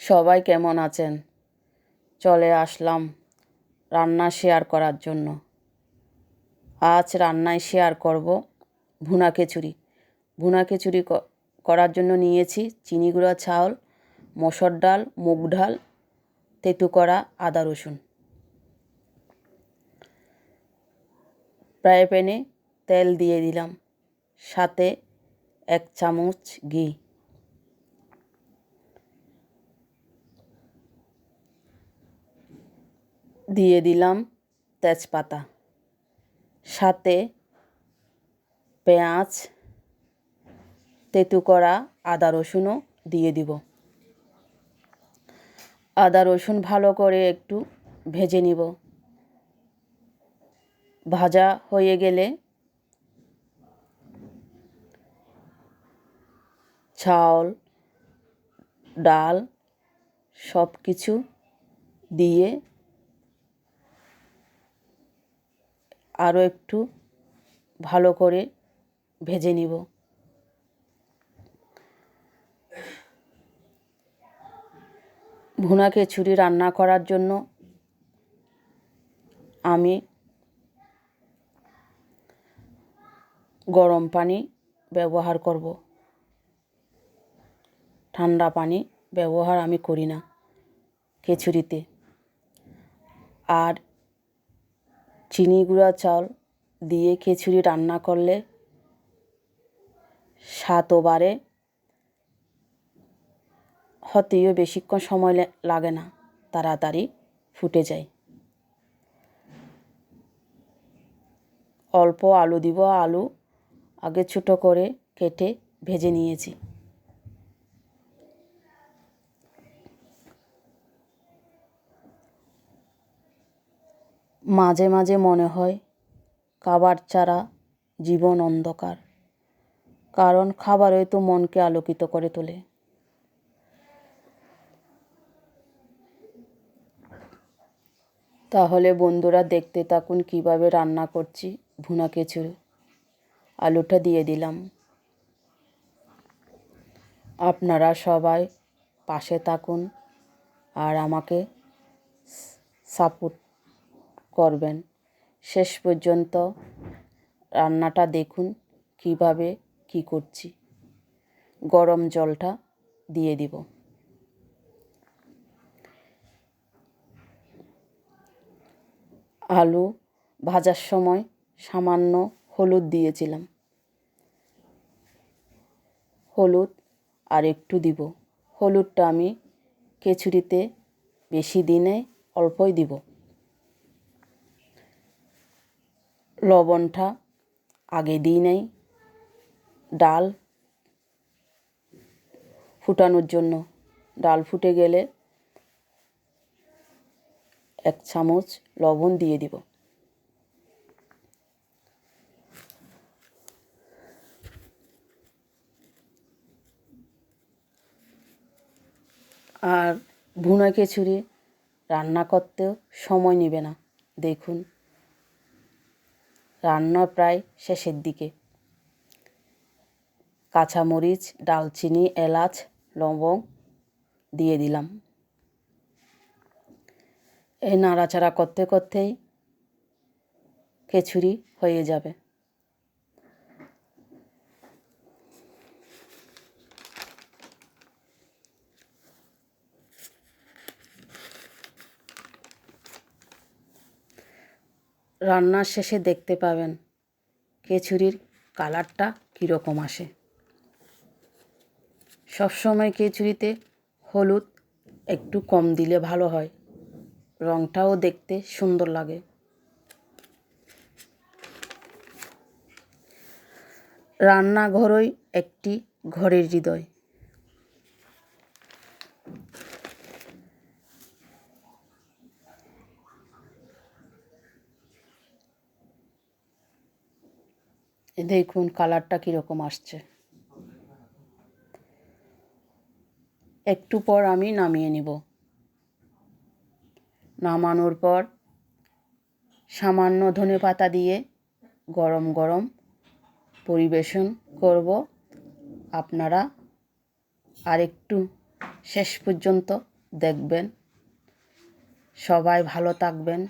সবাই কেমন আছেন? চলে আসলাম রান্না শেয়ার করার জন্য। আজ রান্নায় শেয়ার করব ভুনা খিচুড়ি। ভুনা খিচুড়ি করার জন্য নিয়েছি চিনি গুঁড়া, চাউল, মসুর ডাল, মুগ ডাল, তেঁতু করা, আদা রসুন। ফ্রাই প্যানে তেল দিয়ে দিলাম। সাথে এক চামচ ঘি। দিয়ে দিলাম তেজপাতা। সাথে পেঁয়াজ তেঁতু করা আদা রসুনও দিয়ে দিব। আদা রসুন ভালো করে একটু ভেজে নিব। ভাজা হয়ে গেলে চাউল ডাল সব কিছু দিয়ে আরও একটু ভালো করে ভেজে নিব। ভুনা খিচুড়ি রান্না করার জন্য আমি গরম পানি ব্যবহার করব। ঠান্ডা পানি ব্যবহার আমি করি না খিচুড়িতে। আর চিনি গুঁড়া চাল দিয়ে খিচুড়ি রান্না করলে স্বাদও বাড়ে। হতেও বেশিক্ষণ সময় লাগে না, তাড়াতাড়ি ফুটে যায়। অল্প আলু দিব, আলু আগে ছোটো করে কেটে ভেজে নিয়েছি। মাঝে মাঝে মনে হয় খাবার ছাড়া জীবন অন্ধকার, কারণ খাবারই তো মনকে আলোকিত করে তোলে। তাহলে বন্ধুরা দেখতে থাকুন কীভাবে রান্না করছি ভুনা খিচুড়ি আলুটা দিয়ে দিলাম। আপনারা সবাই পাশে থাকুন আর আমাকে সাপোর্ট করবেন। শেষ পর্যন্ত রান্নাটা দেখুন কীভাবে কি করছি। গরম জলটা দিয়ে দিব। আলু ভাজার সময় সামান্য হলুদ দিয়েছিলাম। হলুদ আর একটু দিব। হলুদটা আমি খিচুড়িতে বেশি দিনে অল্পই দিব। লবণটা আগে দিই নাই। ডাল ফুটানোর জন্য। ডাল ফুটে গেলে এক চামচ লবণ দিয়ে দিব। আর ভুনা খিচুড়ি রান্না করতেও সময় নেবে না। দেখুন। রান্না প্রায় শেষের দিকে। কাঁচামরিচ, ডালচিনি, এলাচ, লবঙ্গ দিয়ে দিলাম। এই নাড়াচাড়া করতে করতেই খিচুড়ি হয়ে যাবে। রান্নার শেষে দেখতে পাবেন খিচুড়ির কালারটা কীরকম আসে। সবসময় খিচুড়িতে হলুদ একটু কম দিলে ভালো হয় রঙটাও দেখতে সুন্দর লাগে। রান্নাঘরই একটি ঘরের হৃদয়। দেখুন কালারটা কীরকম আসছে। একটু পর আমি নামিয়ে নিব। নামানোর পর সামান্য ধনে পাতা দিয়ে গরম গরম পরিবেশন করব। আপনারা আর একটু শেষ পর্যন্ত দেখবেন। সবাই ভালো থাকবেন,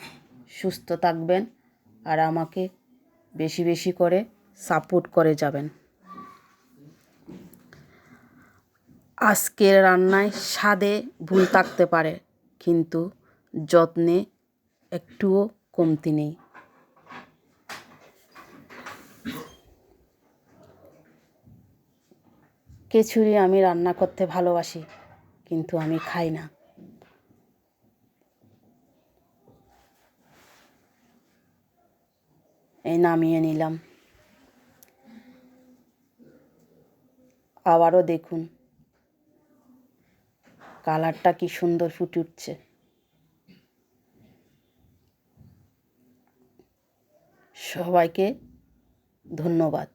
সুস্থ থাকবেন আর আমাকে বেশি বেশি করে সাপোর্ট করে যাবেন। আজকের রান্নায় স্বাদে ভুল থাকতে পারে, কিন্তু যত্নে একটুও কমতি নেই। খিচুড়ি আমি রান্না করতে ভালোবাসি, কিন্তু আমি খাই না। এই নামিয়ে নিলাম। আবারও দেখুন। কালারটা কি সুন্দর ফুটে উঠছে। সবাইকে ধন্যবাদ।